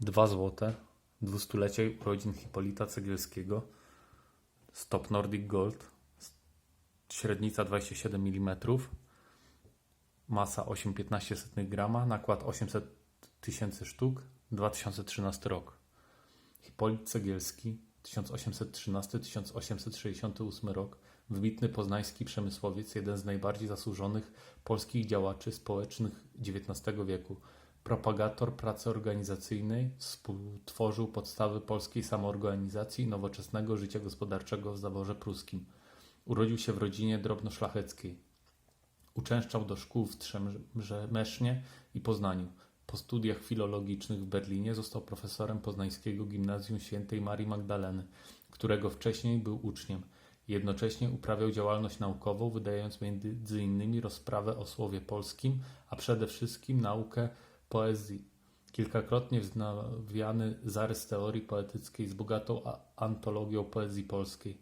Dwa złote, dwustulecie urodzin Hipolita Cegielskiego, Stop Nordic Gold, średnica 27 mm, masa 8,15 grama, nakład 800 tysięcy sztuk, 2013 rok. Hipolit Cegielski, 1813-1868 rok, wybitny poznański przemysłowiec, jeden z najbardziej zasłużonych polskich działaczy społecznych XIX wieku. Propagator pracy organizacyjnej, współtworzył podstawy polskiej samoorganizacji i nowoczesnego życia gospodarczego w zaborze pruskim. Urodził się w rodzinie drobnoszlacheckiej. Uczęszczał do szkół w Trzemesznie i Poznaniu. Po studiach filologicznych w Berlinie został profesorem Poznańskiego Gimnazjum Świętej Marii Magdaleny, którego wcześniej był uczniem. Jednocześnie uprawiał działalność naukową, wydając między innymi rozprawę o słowie polskim, a przede wszystkim naukę poezji. Kilkakrotnie wznawiany zarys teorii poetyckiej z bogatą antologią poezji polskiej.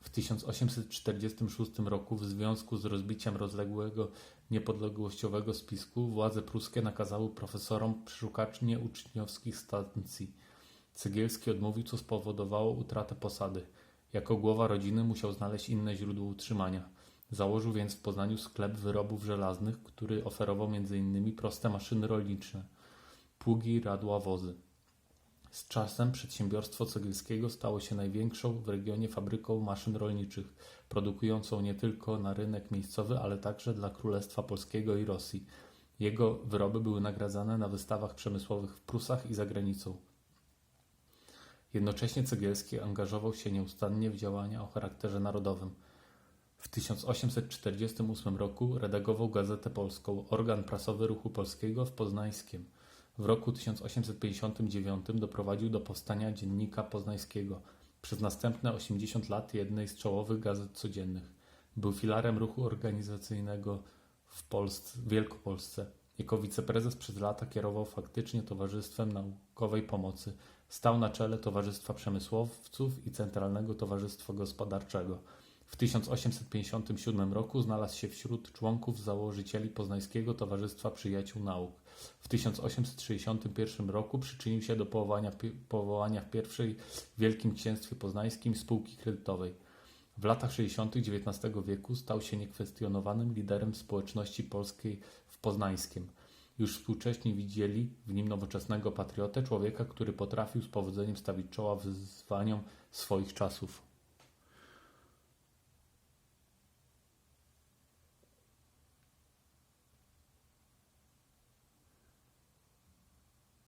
W 1846 roku w związku z rozbiciem rozległego niepodległościowego spisku władze pruskie nakazały profesorom przeszukanie uczniowskich stacji. Cegielski odmówił, co spowodowało utratę posady. Jako głowa rodziny musiał znaleźć inne źródło utrzymania. Założył więc w Poznaniu sklep wyrobów żelaznych, który oferował m.in. proste maszyny rolnicze, pługi, radła, wozy. Z czasem przedsiębiorstwo Cegielskiego stało się największą w regionie fabryką maszyn rolniczych, produkującą nie tylko na rynek miejscowy, ale także dla Królestwa Polskiego i Rosji. Jego wyroby były nagradzane na wystawach przemysłowych w Prusach i za granicą. Jednocześnie Cegielski angażował się nieustannie w działania o charakterze narodowym. W 1848 roku redagował Gazetę Polską, organ prasowy Ruchu Polskiego w Poznańskiem. W roku 1859 doprowadził do powstania Dziennika Poznańskiego, przez następne 80 lat jednej z czołowych gazet codziennych. Był filarem ruchu organizacyjnego w Polsce, Wielkopolsce. Jako wiceprezes przez lata kierował faktycznie Towarzystwem Naukowej Pomocy. Stał na czele Towarzystwa Przemysłowców i Centralnego Towarzystwa Gospodarczego. W 1857 roku znalazł się wśród członków założycieli Poznańskiego Towarzystwa Przyjaciół Nauk. W 1861 roku przyczynił się do powołania, powołania w pierwszej Wielkim Księstwie Poznańskim spółki kredytowej. W latach 60. XIX wieku stał się niekwestionowanym liderem społeczności polskiej w Poznańskiem. Już współcześni widzieli w nim nowoczesnego patriotę, człowieka, który potrafił z powodzeniem stawić czoła wyzwaniom swoich czasów.